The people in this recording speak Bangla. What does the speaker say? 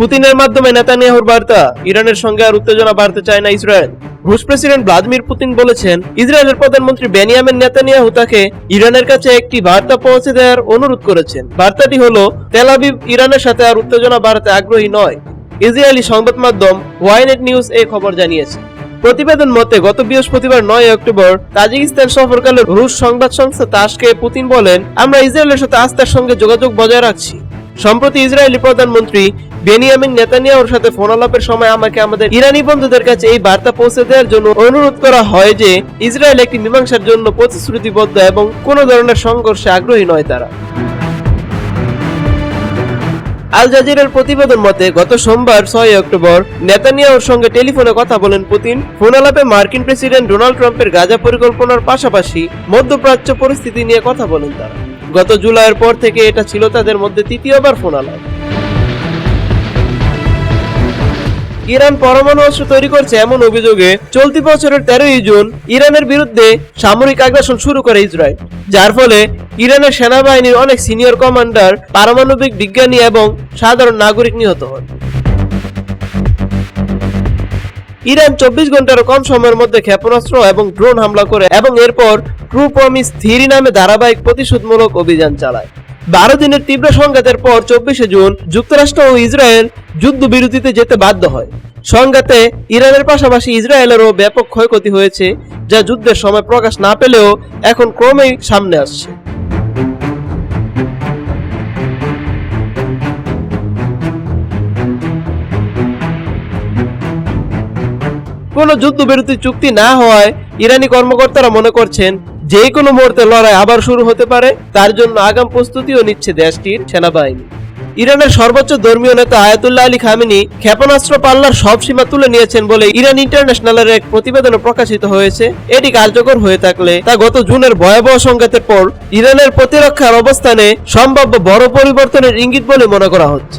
পুতিনের মাধ্যমে নেতানিয়াহুর বার্তা, ইরানের সঙ্গে আর উত্তেজনা বাড়তে চায় না ইসরায়েল। রুশ প্রেসিডেন্ট ভ্লাদিমির পুতিন বলেছেন, ইসরায়েলের প্রধানমন্ত্রী বেনিয়ামিন নেতানিয়াহু তাকে ইরানের কাছে একটি বার্তা পৌঁছে দেওয়ার অনুরোধ করেছেন। বার্তাটি হলো তেলাবিব ইরানের সাথে আর উত্তেজনা বাড়াতে আগ্রহী নয়, ইসরায়েলি সংবাদ মাধ্যম ওয়াইনেট নিউজ এই খবর জানিয়েছে। প্রতিবেদন মতে, গত বৃহস্পতিবার নয় অক্টোবর তাজিকিস্তান সফরকালে রুশ সংবাদ সংস্থা তাসকে পুতিন বলেন, আমরা ইসরায়েলের সাথে আস্থার সঙ্গে যোগাযোগ বজায় রাখছি। সম্প্রতি ইসরায়েলি প্রধানমন্ত্রী বেনিয়ামিন নেতানিয়াহুর সাথে ফোন আলাপের সময় আমাকে আমাদের ইরানি বন্ধুদের কাছে এই বার্তা পৌঁছে দেওয়ার জন্য অনুরোধ করা হয় যে, ইসরায়েল একটি মীমাংসার জন্য প্রতিশ্রুতিবদ্ধ এবং কোনো ধরনের সংঘর্ষে আগ্রহী নয় তারা। আল জাজিরার প্রতিবেদন মতে, গত সোমবার ছয় অক্টোবর নেতানিয়াহুর সঙ্গে টেলিফোনে কথা বলেন পুতিন। ফোন আলাপে মার্কিন প্রেসিডেন্ট ডোনাল্ড ট্রাম্পের গাজা পরিকল্পনার পাশাপাশি মধ্যপ্রাচ্য পরিস্থিতি নিয়ে কথা বলেন তারা। গত জুলাইয়ের পর থেকে এটা ছিল তাদের মধ্যে তৃতীয়বার ফোন আলাপ ইরান পরমাণু অস্ত্র তৈরি করছে এমন অভিযোগে চলতি বছরের তেরোই জুন ইরানের বিরুদ্ধে সামরিক আগ্রাসন শুরু করে ইসরায়েল, যার ফলে ইরানের সেনাবাহিনীর অনেক সিনিয়র কমান্ডার পারমাণবিক বিজ্ঞানী এবং সাধারণ নাগরিক নিহত হন। ইরান চব্বিশ ঘন্টারও কম সময়ের মধ্যে ক্ষেপণাস্ত্র এবং ড্রোন হামলা করে এবং এরপর ট্রু প্রমিস থিরি নামে ধারাবাহিক প্রতিশোধমূলক অভিযান চালায়। বারো দিনের তীব্র সংঘাতের পর চব্বিশে জুন যুক্তরাষ্ট্র ও ইসরায়েল যুদ্ধবিরতিতে যেতে বাধ্য হয়। সংঘাতে ইরানের পাশাপাশি ইসরায়েলেরও ব্যাপক ক্ষয়ক্ষতি হয়েছে, যা যুদ্ধের সময় প্রকাশ না পেলেও এখন ক্রমেই সামনে আসছে। কোনো যুদ্ধবিরতি চুক্তি না হওয়ায় ইরানি কর্মকর্তারা মনে করছেন যে কোনো মুহূর্তে লড়াই আবার শুরু হতে পারে, তার জন্য আগাম প্রস্তুতিও নিচ্ছে দেশটির সেনাবাহিনী। ইরানের সর্বোচ্চ ধর্মীয় নেতা আয়াতুল্লাহ আলী খামিনি ক্ষেপণাস্ত্র পাল্লার সব সীমা তুলে নিয়েছেন বলে ইরান ইন্টারন্যাশনালের এক প্রতিবেদনে প্রকাশিত হয়েছে। এটি কার্যকর হয়ে থাকলে তা গত জুনের ভয়াবহ সংঘাতের পর ইরানের প্রতিরক্ষার অবস্থানে সম্ভাব্য বড় পরিবর্তনের ইঙ্গিত বলে মনে করা হচ্ছে।